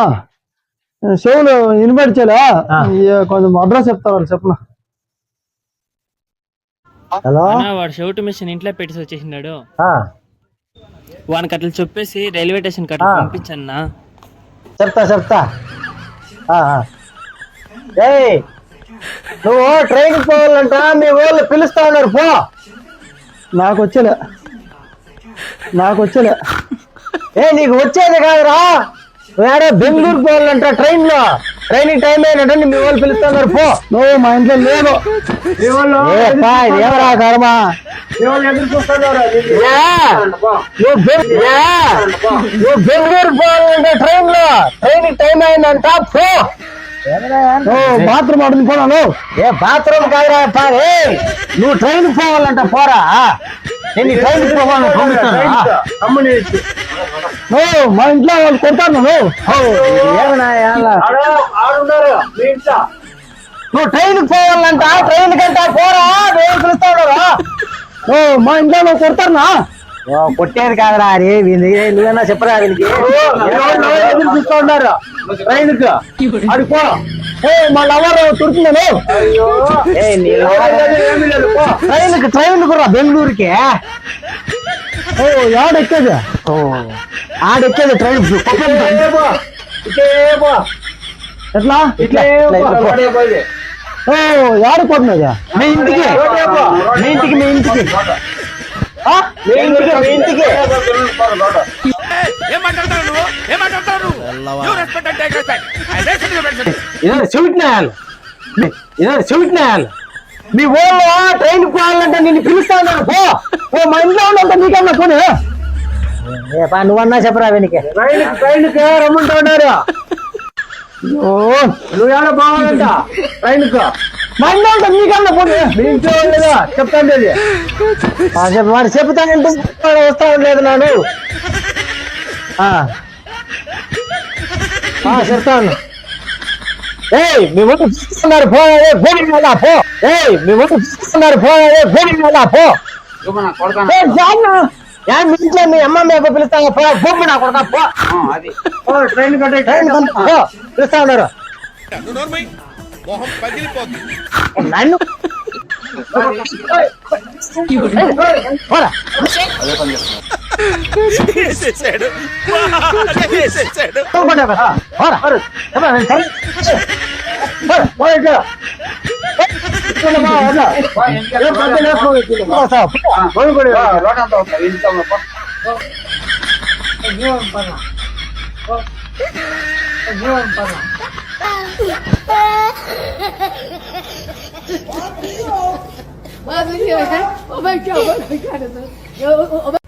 చెవులు వినపడిచేలా ఆ. కొంచెం అడ్రస్ చెప్తారు వాళ్ళు చెప్పనా? హలో? వాడు షౌట్ మిషన్ ఇంట్లో పెట్టేసి వచ్చేసినాడు. ఆ, వానికి అట్లా చెప్పేసి రైల్వే స్టేషన్ ఆ. పంపించన్నా. చెప్తా చెప్తా. ఆ, ఆ. ఏయ్ నువ్వు ట్రైన్ పోవాలంట మీ వాళ్ళు పిలుస్తా ఉన్నారు పో. నాకు వచ్చేలే. నాకు వచ్చేలే. ఏ నీకు వచ్చేది కాదురా. వేరే బెంగళూరు పోవాలంట ట్రైన్లో ట్రైన్ టైం అయినట్టు మీ వాళ్ళు పిలుస్తా ఉన్నారు పో. నువ్వు మా ఇంట్లో లేదు. ఎవరా కర్మ నువ్వు బెంగళూరు పోవాలంటే ట్రైన్లో ట్రైన్ టైం అయిందంట పో. బాత్రూమ్ ఆడుతుంది పోనాను ఏ బాత్రూమ్ కాదురా పారే నువ్వు ట్రైన్ పోవాలంట పోరా. నేను ట్రైన్ పోవాలని పంపిస్తాను నువ్వు మా ఇంట్లో వాళ్ళు కొడతాను నువ్వు నువ్వు ట్రైన్ పోవాలంట ట్రైన్ కంట పోరా నేను పిలుస్తాడు నువ్వు మా ఇంట్లో నువ్వు కొడతానా కొట్టేది కాదురా అరే నువ్వన్నా చెప్పరా వీళ్ళకి? ఎదురు చూస్తూ ఉన్నారు ట్రైన్కు అడిపో ఏ మా లవర్ తుడుతున్నాను ట్రైన్ ట్రైన్కు ఓ యాడ ఎక్కేది. ఆడెక్కేది ట్రైన్ ఎట్లా? ఇట్లా ఇట్లా పో. ఓ యాడ కొట్టినది మీ ఇంటికి మీ ఇంటికి మీ ఇంటికి? మీ ఇంటికి మీ ఇంటికి. ఇదే చెవిటినాయాలు ఇదే చెవిటినాయాలు మీ ఊళ్ళో ట్రైన్ పోవాలంటే నిన్ను పిలుస్తా ఉన్నాను పో ఓ మా పోనీ. నువ్వన్నా చెప్పరా వెనికి. ట్రైన్ ట్రైన్కి రమ్మంటా ఉన్నారు. ఓ. నువ్వు ఏడ బావాలంట? ట్రైన్కు మా ఇంట్లో ఉంటే నీకన్నా పోనీ. మీ ఇంట్లో లేదా చెప్తాను వాడు చెప్తానంటే వస్తా ఆ. ఆ, చెప్తాను. ఏయ్ మీ ముందు చూస్తున్నారు పో ఏ భూమి పో. ఏయ్ మీ ముందు చూస్తున్నారు పో ఏ భూమి మీద పో. ఏ, మీ ఇంట్లో మీ అమ్మ మీద పిలుస్తాను పో భూమి నా కొడక పో. ఓ, ట్రైన్ కంటే ట్రైన్ పో. పిలుస్తా ఉన్నారు. నన్ను? పోరా పోరా, పోరా. పోరా, నేను సరే. పోరా, పోరా ఇట్లా. ఇట్లా బా, అట్లా. ఏం పెద్ద